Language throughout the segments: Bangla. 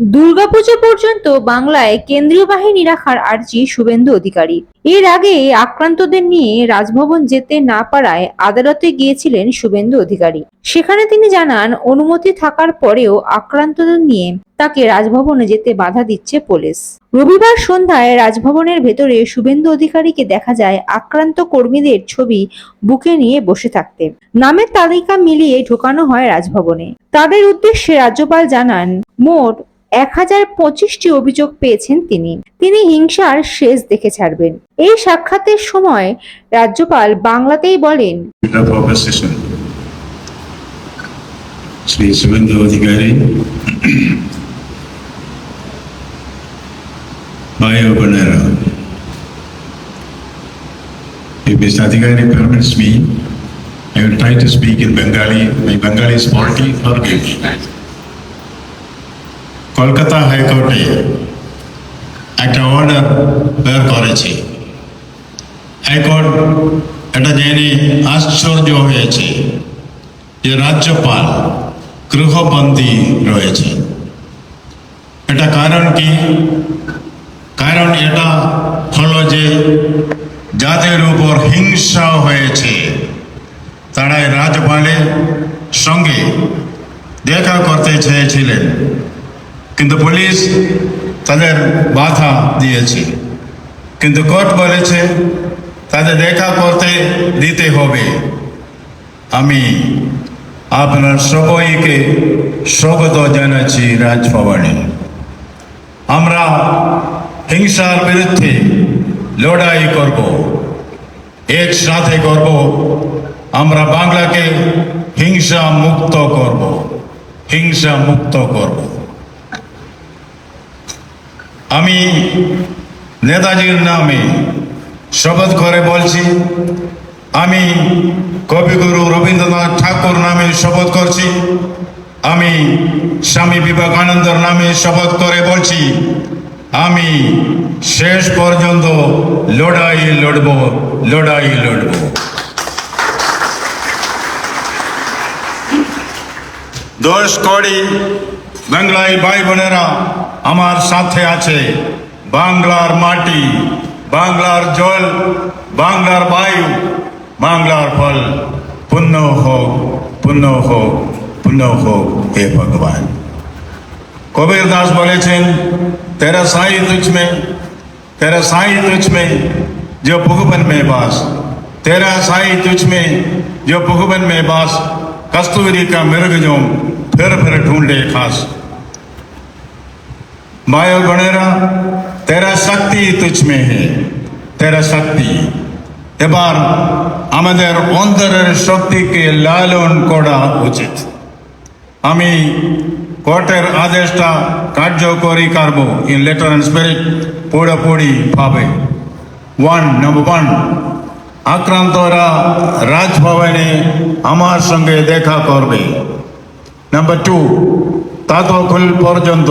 দুর্গাপুজো পর্যন্ত বাংলায় কেন্দ্রীয় বাহিনী রাখার আর্জি শুভেন্দু অধিকারী। এর আগে আক্রান্তদের নিয়ে রাজভবন যেতে না পারায় আদালতে গিয়েছিলেন শুভেন্দু অধিকারী। সেখানে তিনি জানান, অনুমতি থাকার পরেও আক্রান্তদের নিয়ে তাকে রাজভবনে যেতে বাধা দিচ্ছে পুলিশ। রবিবার সন্ধ্যায় রাজভবনের ভেতরে শুভেন্দু অধিকারীকে দেখা যায় আক্রান্ত কর্মীদের ছবি বুকে নিয়ে বসে থাকতে। নামের তালিকা মিলিয়ে ঢোকানো হয় রাজভবনে। তাদের উদ্দেশ্যে রাজ্যপাল জানান, মোট এক হাজার পঁচিশটি অভিযোগ পেয়েছেন তিনি। তিনি হিংসার শেষ দেখে ছাড়বেন। এই সাক্ষাতের সময় রাজ্যপাল বাংলাতেই বলেন of opposition. Sri Suvendu Adhikari. Maya If Mr. Adhikari permits me, I will try to speak in Bengali. My Bengali is faulty, forgive me. Kolkata হাইকোর্টে একটা অর্ডার বের করেছে হাইকোর্ট এটা জেনে আশ্চর্য হয়েছে যে রাজ্যপাল গৃহবন্দী রয়েছে এটা কারণ কি? কারণ এটা হলো যে যাদের উপর হিংসা হয়েছে, তারাই রাজপালের সঙ্গে দেখা করতে চেয়েছিলেন। কিন্তু পুলিশ তাদের বাধা দিয়েছে। কিন্তু কোর্ট বলেছে তাদের দেখা করতে দিতে হবে। আমি আপনার সবাইকে স্বাগত জানাচ্ছি রাজভবনে। আমরা হিংসার বিরুদ্ধে লড়াই করব। একসাথে করব, আমরা বাংলাকে হিংসা মুক্ত করব। হিংসা মুক্ত করব। আমি নেতাজির নামে শপথ করে বলছি, আমি কবিগুরু রবীন্দ্রনাথ ঠাকুর নামে শপথ করছি, আমি স্বামী বিবেকানন্দর নামে শপথ করে বলছি, আমি শেষ পর্যন্ত লড়াই লড়ব লড়াই লড়ব। দশ কোটি বাংলায় ভাই বোনেরা আমার সাথে আছে, বাংলার মাটি। جو کست خاص مایو گنے তেরা শক্তি তুচমে হে তেরা শক্তি এবার আমাদের অন্তরের শক্তিকে লালন করা উচিত আমি কোর্টের আদেশটা কার্যকরী করব ইন লেটার অ্যান্ড স্পিরিট পুরোপুরি ভাবে ওয়ান নম্বর ওয়ান আক্রান্তরা রাজভবনে আমার সঙ্গে দেখা করবে নাম্বার টু ততক্ষণ পর্যন্ত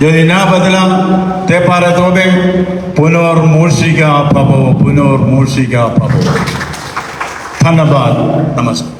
যদি না বদলাম তে পারে তবে পুনর্মূর্ষিকা পাবো পুনর্মূর্ষিকা পাবো ধন্যবাদ নমস্কার